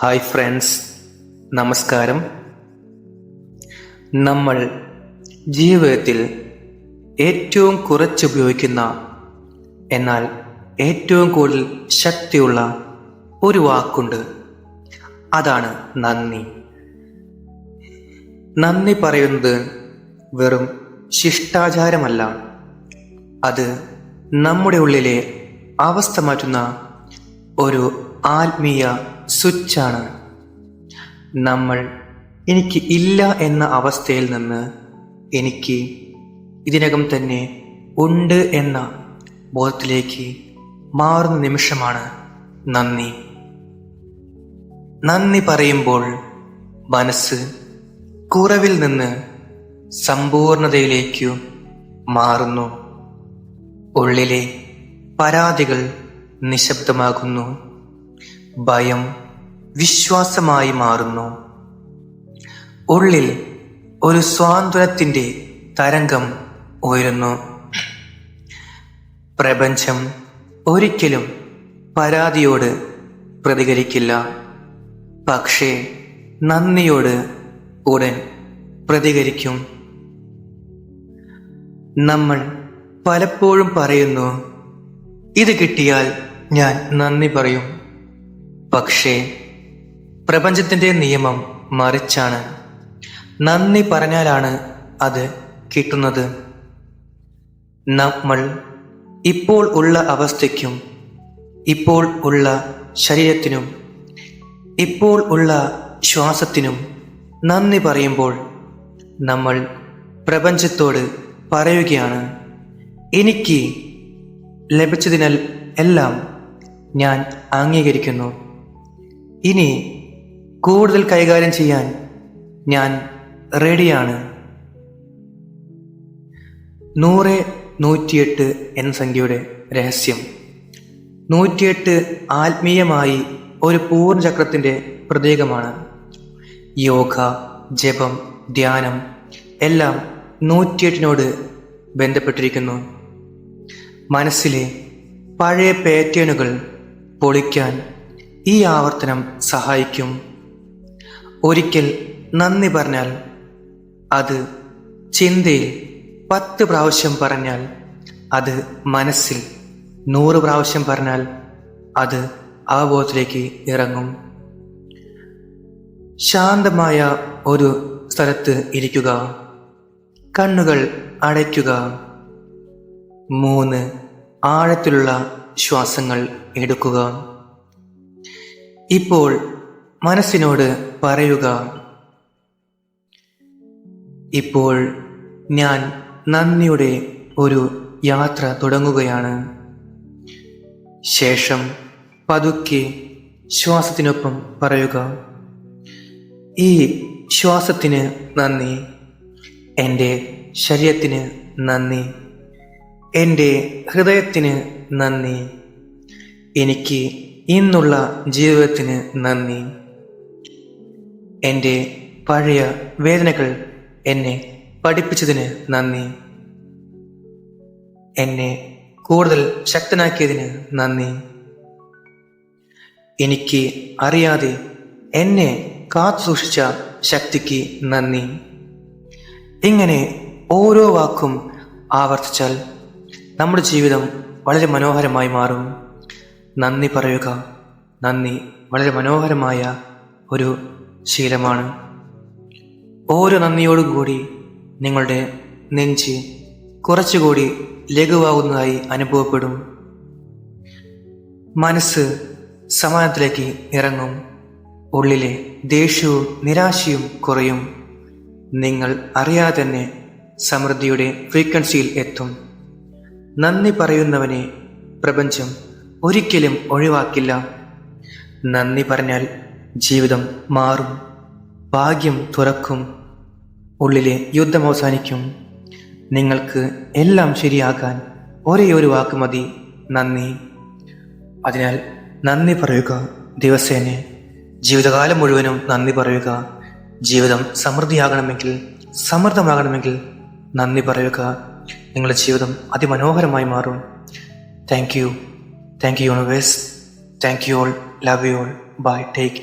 Hi friends നമസ്കാരം. നമ്മൾ ജീവിതത്തിൽ ഏറ്റവും കുറച്ച് ഉപയോഗിക്കുന്ന എന്നാൽ ഏറ്റവും കൂടുതൽ ശക്തിയുള്ള ഒരു വാക്കുണ്ട്. അതാണ് നന്ദി. നന്ദി പറയുന്നത് വെറും ശിഷ്ടാചാരമല്ല. അത് നമ്മുടെ ഉള്ളിലെ അവസ്ഥ മാറ്റുന്ന ഒരു ആത്മീയ സ്വിച്ചാണ്. നമ്മൾ എനിക്ക് ഇല്ല എന്ന അവസ്ഥയിൽ നിന്ന് എനിക്ക് ഇതിനകം തന്നെ ഉണ്ട് എന്ന ബോധത്തിലേക്ക് മാറുന്ന നിമിഷമാണ് നന്ദി. നന്ദി പറയുമ്പോൾ മനസ്സ് കുറവിൽ നിന്ന് സമ്പൂർണതയിലേക്കു മാറുന്നു. ഉള്ളിലെ പരാതികൾ നിശബ്ദമാകുന്നു. ഭയം വിശ്വാസമായി മാറുന്നു. ഉള്ളിൽ ഒരു സ്വാതന്ത്ര്യത്തിന്റെ തരംഗം ഉയരുന്നു. പ്രപഞ്ചം ഒരിക്കലും പരാതിയോട് പ്രതികരിക്കില്ല. പക്ഷേ നന്ദിയോട് ഉടൻ പ്രതികരിക്കും. നമ്മൾ പലപ്പോഴും പറയുന്നു ഇത് കിട്ടിയാൽ ഞാൻ നന്ദി പറയും. പക്ഷേ പ്രപഞ്ചത്തിന്റെ നിയമം മറിച്ചാണ്. നന്ദി പറഞ്ഞാലാണ് അത് കിട്ടുന്നത്. നമ്മൾ ഇപ്പോൾ ഉള്ള അവസ്ഥയ്ക്കും ഇപ്പോൾ ഉള്ള ശരീരത്തിനും ഇപ്പോൾ ഉള്ള ശ്വാസത്തിനും നന്ദി പറയുമ്പോൾ നമ്മൾ പ്രപഞ്ചത്തോട് പറയുകയാണ് എനിക്ക് ലഭിച്ചതിനാൽ എല്ലാം ഞാൻ അംഗീകരിക്കുന്നു. ഇനി കൂടുതൽ കൈകാര്യം ചെയ്യാൻ ഞാൻ റെഡിയാണ്. നൂറ് നൂറ്റിയെട്ട് എന്ന സംഖ്യയുടെ രഹസ്യം. നൂറ്റിയെട്ട് ആത്മീയമായി ഒരു പൂർണചക്രത്തിന്റെ പ്രതീകമാണ്. യോഗ ജപം ധ്യാനം എല്ലാം നൂറ്റിയെട്ടിനോട് ബന്ധപ്പെട്ടിരിക്കുന്നു. മനസ്സിലെ പഴയ പാറ്റേണുകൾ പൊളിക്കാൻ ഈ ആവർത്തനം സഹായിക്കും. ഒരിക്കൽ നന്ദി പറഞ്ഞാൽ അത് ചിന്തയിൽ പത്ത് പ്രാവശ്യം പറഞ്ഞാൽ അത് മനസ്സിൽ നൂറ് പ്രാവശ്യം പറഞ്ഞാൽ അത് അവബോധത്തിലേക്ക് ഇറങ്ങും. ശാന്തമായ ഒരു സ്ഥലത്ത് ഇരിക്കുക. കണ്ണുകൾ അടയ്ക്കുക. മൂന്ന് ആഴത്തിലുള്ള ശ്വാസങ്ങൾ എടുക്കുക. ഇപ്പോൾ മനസ്സിനോട് പറയുക. ഇപ്പോൾ ഞാൻ നന്ദിയുടെ ഒരു യാത്ര തുടങ്ങുകയാണ്. ശേഷം പതുക്കെ ശ്വാസത്തിനൊപ്പം പറയുക. ഈ ശ്വാസത്തിന് നന്ദി. എന്റെ ശരീരത്തിന് നന്ദി. എന്റെ ഹൃദയത്തിന് നന്ദി. എനിക്ക് ഇന്നുള്ള ജീവിതത്തിന് നന്ദി. എന്റെ പഴയ വേദനകൾ എന്നെ പഠിപ്പിച്ചതിന് നന്ദി. എന്നെ കൂടുതൽ ശക്തനാക്കിയതിന് നന്ദി. എനിക്ക് അറിയാതെ എന്നെ കാത്തു സൂക്ഷിച്ച ശക്തിക്ക് നന്ദി. ഇങ്ങനെ ഓരോ വാക്കും ആവർത്തിച്ചാൽ നമ്മുടെ ജീവിതം വളരെ മനോഹരമായി മാറും. നന്ദി പറയുക. നന്ദി വളരെ മനോഹരമായ ഒരു ശീലമാണ്. ഓരോ നന്ദിയോടുകൂടി നിങ്ങളുടെ നെഞ്ച് കുറച്ചുകൂടി ലഘുവാകുന്നതായി അനുഭവപ്പെടും. മനസ്സ് സമാനത്തിലേക്ക് ഇറങ്ങും. ഉള്ളിലെ ദേഷ്യവും നിരാശയും കുറയും. നിങ്ങൾ അറിയാതെ തന്നെ സമൃദ്ധിയുടെ ഫ്രീക്വൻസിയിൽ എത്തും. നന്ദി പറയുന്നവനെ പ്രപഞ്ചം ഒരിക്കലും ഒഴിവാക്കില്ല. നന്ദി പറഞ്ഞാൽ ജീവിതം മാറും ഭാഗ്യം തുറക്കും ഉള്ളിലെ യുദ്ധം അവസാനിക്കും. നിങ്ങൾക്ക് എല്ലാം ശരിയാക്കാൻ ഒരേ ഒരു വാക്ക് മതി നന്ദി. അതിനാൽ നന്ദി പറയുക ദിവസേന. ജീവിതകാലം മുഴുവനും നന്ദി പറയുക ജീവിതം സമൃദ്ധിയാകണമെങ്കിൽ സമൃദ്ധമാകണമെങ്കിൽ നന്ദി പറയുക. നിങ്ങളുടെ ജീവിതം അതിമനോഹരമായി മാറും. Thank Thank you, universe. Thank you all. Love you all. Bye. Take care.